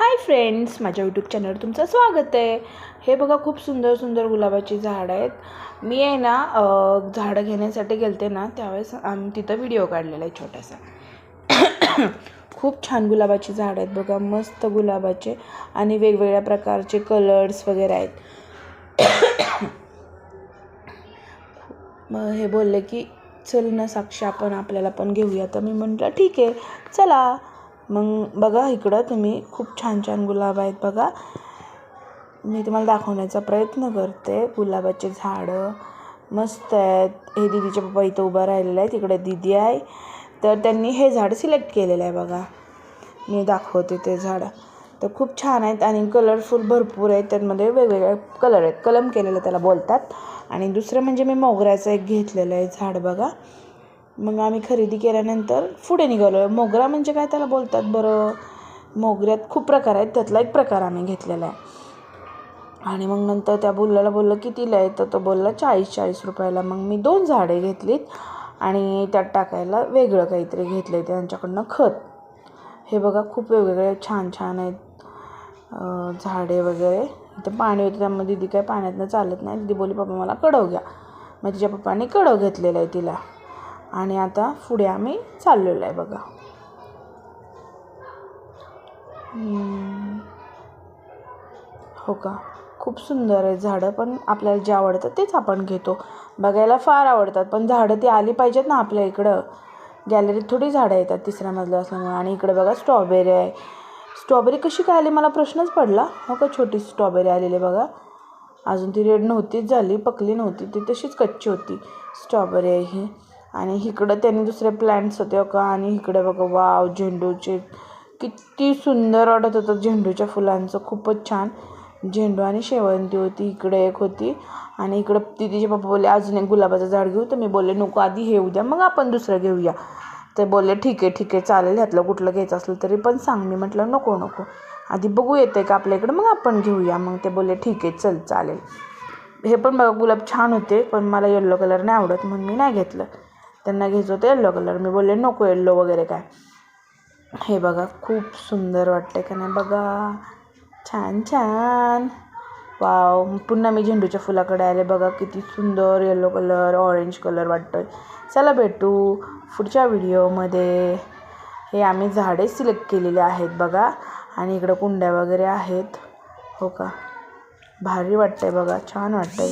Hi friends माझ्या YouTube चॅनलवर तुमचं स्वागत आहे. हे बघा खूप सुंदर सुंदर गुलाबाची झाडं आहेत. मी आहे ना झाडं घेण्यासाठी गेलते ना त्यावेळेस आम्ही तिथं व्हिडिओ काढलेला आहे छोटासा. खूप छान गुलाबाची झाडं आहेत बघा मस्त गुलाबाचे आणि वेगवेगळ्या प्रकारचे कलर्स वगैरे आहेत. मग हे बोलले की चल ना साक्षी आपण आपल्याला पण घेऊया. तर मी म्हटलं ठीक आहे चला. मग बघा इकडं तुम्ही खूप छान छान गुलाब आहेत बघा. मी तुम्हाला दाखवण्याचा प्रयत्न करते. गुलाबाचे झाडं मस्त आहेत. हे दीदीचे पप्पा इथं उभा राहिलेलं आहे तिकडे दीदी आहे. तर त्यांनी हे झाड सिलेक्ट केलेलं आहे बघा. मी दाखवते ते झाड. तर खूप छान आहेत आणि कलरफुल भरपूर आहेत. त्यामध्ये वेगवेगळे कलर आहेत. कलम केलेलं त्याला बोलतात. आणि दुसरं म्हणजे मी मोगऱ्याचं एक घेतलेलं आहे झाड बघा. मग आम्ही खरेदी केल्यानंतर पुढे निघालो मोगरा म्हणजे काय त्याला बोलतात बरं? मोगऱ्यात खूप प्रकार आहेत त्यातला एक प्रकार आम्ही घेतलेला आहे. आणि मग नंतर त्या बोलल्याला बोललं कितीला आहे तर तो बोलला चाळीस चाळीस रुपयाला. मग मी दोन झाडे घेतलीत आणि त्यात टाकायला वेगळं काहीतरी घेतलं आहे त्यांच्याकडनं खत. हे बघा खूप वेगवेगळे छान छान आहेत झाडे वगैरे. इथं पाणी होतं त्यामध्ये दिदी काय पाण्यातनं चालत नाही. दिदी बोली पप्पा मला कडव घ्या. मग तिच्या पप्पाने कडव घेतलेलं आहे तिला. आणि आता पुढे आम्ही चाललेलो आहे बघा. हो का? खूप सुंदर आहे. झाडं पण आपल्याला जे आवडतं तेच आपण घेतो. बघायला फार आवडतात पण झाडं ती आली पाहिजेत ना आपल्या इकडं. गॅलरीत थोडी झाडं येतात तिसऱ्या मजल्या असल्यामुळे. आणि इकडं बघा स्ट्रॉबेरी आहे. स्ट्रॉबेरी कशी काय आली? मला प्रश्नच पडला. हो का? छोटी स्ट्रॉबेरी आलेली बघा. अजून ती रेड नव्हतीच झाली पकली नव्हती. ती तशीच कच्ची होती. स्ट्रॉबेरी आहे ही. आणि इकडं त्यांनी दुसरे प्लॅन्ट्स होते बघा आणि इकडे बघा वाव झेंडूचे किती सुंदर वाटत होतं. झेंडूच्या फुलांचं खूपच छान. झेंडू आणि शेवंती होती इकडे एक होती. आणि इकडं ती तिचे पप्पा बोलले अजून एक गुलाबाचं झाड घेऊ. तर मी बोलले नको आधी हे उद्या मग आपण दुसरं घेऊया. ते बोलले ठीक आहे ठीक आहे चालेल ह्यातलं कुठलं घ्यायचं असलं तरी पण सांग. मी म्हटलं नको नको. आधी बघू येतं का आपल्या इकडं मग आपण घेऊया. मग ते बोलले ठीक आहे चल चालेल. हे पण बघा गुलाब छान होते पण मला येल्लो कलर नाही आवडत म्हणून मी नाही घेतलं. त्यांना घ्यायचं होतं येल्लो कलर मी बोलले नको येल्लो वगैरे काय. हे बघा खूप सुंदर वाटते का नाही बघा. छान छान. वाव पुन्हा मी झेंडूच्या फुलाकडे आले. बघा किती सुंदर येलो कलर ऑरेंज कलर वाटतोय. चला भेटू पुढच्या व्हिडिओमध्ये हे आम्ही झाडे सिलेक्ट केलेले आहेत बघा. आणि इकडं कुंड्या वगैरे आहेत. हो का? भारी वाटतंय बघा. छान वाटतंय.